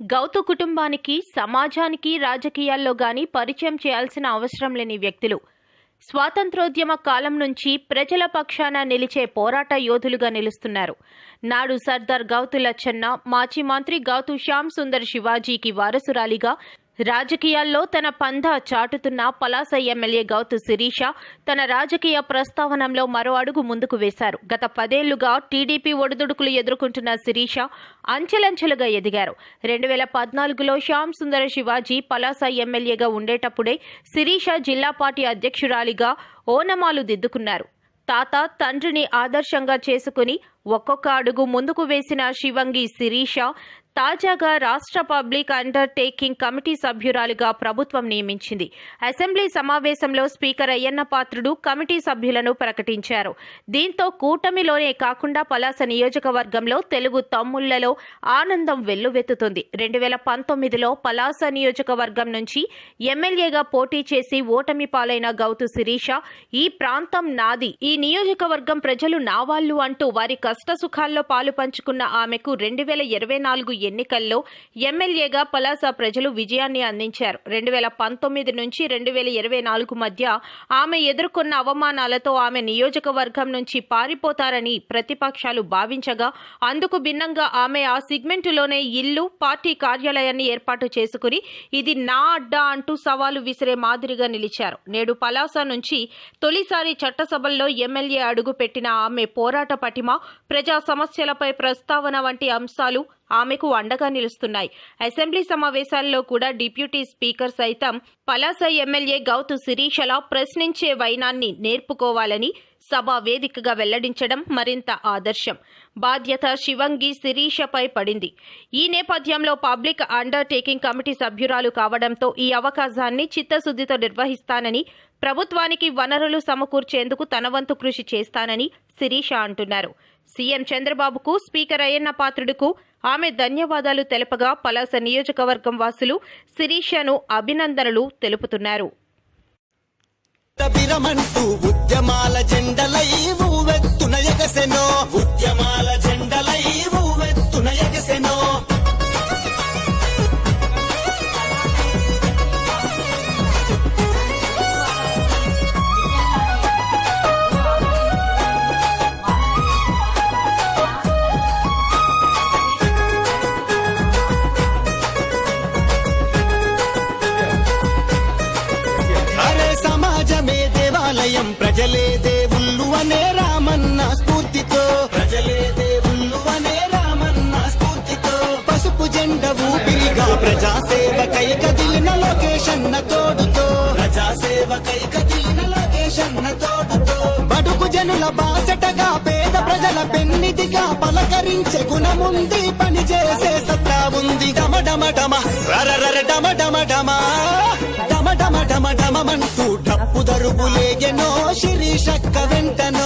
గౌతు కుటుంబానికి సమాజానికి రాజకీయాల్లో గాని పరిచయం చేయాల్సిన అవసరం లేని వ్యక్తులు. స్వాతంత్రోద్యమ కాలం నుంచి ప్రజల పక్షాన నిలిచే పోరాట యోధులుగా నిలుస్తున్నారు. నాడు సర్దార్ గౌతు లచ్చన్న మాజీ మంత్రి గౌతు శ్యామ్ సుందర్ శివాజీకి వారసురాలిగా రాజకీయాల్లో తన పంధా చాటుతున్న పలాస ఎమ్మెల్యే గౌతు శిరీష తన రాజకీయ ప్రస్తావనలో మరో అడుగు ముందుకు వేశారు. గత పదేళ్ళుగా టీడీపీ ఒడిదుడుకులు ఎదుర్కొంటున్న శిరీష అంచెలంచెలుగా ఎదిగారు. రెండు వేల పద్నాలుగులో శ్యామ్ సుందర శివాజీ పలాస ఎమ్మెల్యేగా ఉండేటప్పుడే శిరీష జిల్లా పార్టీ అధ్యక్షురాలిగా ఓనమాలు దిద్దుకున్నారు. తాత తండ్రిని ఆదర్శంగా చేసుకుని ఒక్కొక్క అడుగు ముందుకు వేసిన శివంగి శిరీష తాజాగా రాష్ట్ర పబ్లిక్ అండర్టేకింగ్ కమిటీ సభ్యురాలుగా ప్రభుత్వం నియమించింది. అసెంబ్లీ సమావేశంలో స్పీకర్ అయ్యన్న పాత్రుడు కమిటీ సభ్యులను ప్రకటించారు. దీంతో కూటమిలోనే కాకుండా పలాస నియోజకవర్గంలో తెలుగు తమ్ముళ్ళలో ఆనందం వెల్లువెత్తుతుంది. రెండు వేల పంతొమ్మిదిలో పలాస నియోజకవర్గం నుంచి ఎమ్మెల్యేగా పోటీ చేసి ఓటమి పాలైన గౌతు శిరీష ఈ ప్రాంతం నాది ఈ నియోజకవర్గం ప్రజలు నావాళ్ళు అంటూ వారి కష్ట సుఖాల్లో పాలు పంచుకున్న ఆమెకు రెండు వేల ఇరవై నాలుగు ఎన్నికల్లో ఎమ్మెల్యేగా పలాస ప్రజలు విజయాన్ని అందించారు. రెండు వేల పంతొమ్మిది నుంచి రెండు వేల ఇరవై నాలుగు మధ్య ఆమె ఎదుర్కొన్న అవమానాలతో ఆమె నియోజకవర్గం నుంచి పారిపోతారని ప్రతిపక్షాలు భావించగా అందుకు భిన్నంగా ఆమె ఆ సిగ్మెంటులోనే ఇల్లు పార్టీ కార్యాలయాన్ని ఏర్పాటు చేసుకుని ఇది నా అడ్డా అంటూ సవాలు విసిరే మాదిరిగా నిలిచారు. నేడు పలాస నుంచి తొలిసారి చట్టసభల్లో ఎమ్మెల్యే అడుగు పెట్టిన ఆమె పోరాట పటిమ ప్రజా సమస్యలపై ప్రస్తావన వంటి అంశాలు ఆమెకు అండగా నిలుస్తున్నాయి. అసెంబ్లీ సమావేశాల్లో కూడా డిప్యూటీ స్పీకర్ సైతం పలాస ఎమ్మెల్యే గౌతు శిరీషల ప్రశ్నించే వైనాన్ని నేర్పుకోవాలని సభా వేదికగా వెల్లడించడం మరింత ఆదర్శం. బాధ్యత శివంగి శిరీషపై పడింది. ఈ నేపథ్యంలో పబ్లిక్ అండర్టేకింగ్ కమిటీ సభ్యురాలు కావడంతో ఈ అవకాశాన్ని చిత్తశుద్ధితో నిర్వహిస్తానని ప్రభుత్వానికి వనరులు సమకూర్చేందుకు తన వంతు కృషి చేస్తానని శిరీష అంటున్నారు. సీఎం చంద్రబాబుకు స్పీకర్ అయ్యన్న పాత్రుడుకు ఆమె ధన్యవాదాలు తెలపగా పలాస నియోజకవర్గం వాసులు శిరీషను అభినందనలు తెలుపుతున్నారు. విరమంటూ ఉద్యమాల జెండలై ఊవెత్తున ఎగసెనో. ఉద్యమాల జెండలై ఊవెత్తున ఎగసెనో. దేవాలయం ప్రజలే దేవుళ్ళు అనే రామన్న స్ఫూర్తితో. ప్రజలే దేవుళ్ళు అనే రామన్న స్ఫూర్తితో. పసుపు జెండ ఊపిరిగా ప్రజాసేవకై కదిలిన లోకేషన్న తోడుతో. ప్రజాసేవకై కదిలిన లోకేషన్న తోడుతో. బడుగు జనుల బాసటగా పేద ప్రజల పెన్నిదిగా పలకరించే గుణముంది పని చేసే సత్తా ఉంది. డమ డమ డమ. రర డమ డమ డమ. డమ డమ డమ డమమంటూ డప్పు దరువులేగెనో శిరీషక్క వెంటనో శిరీషక్క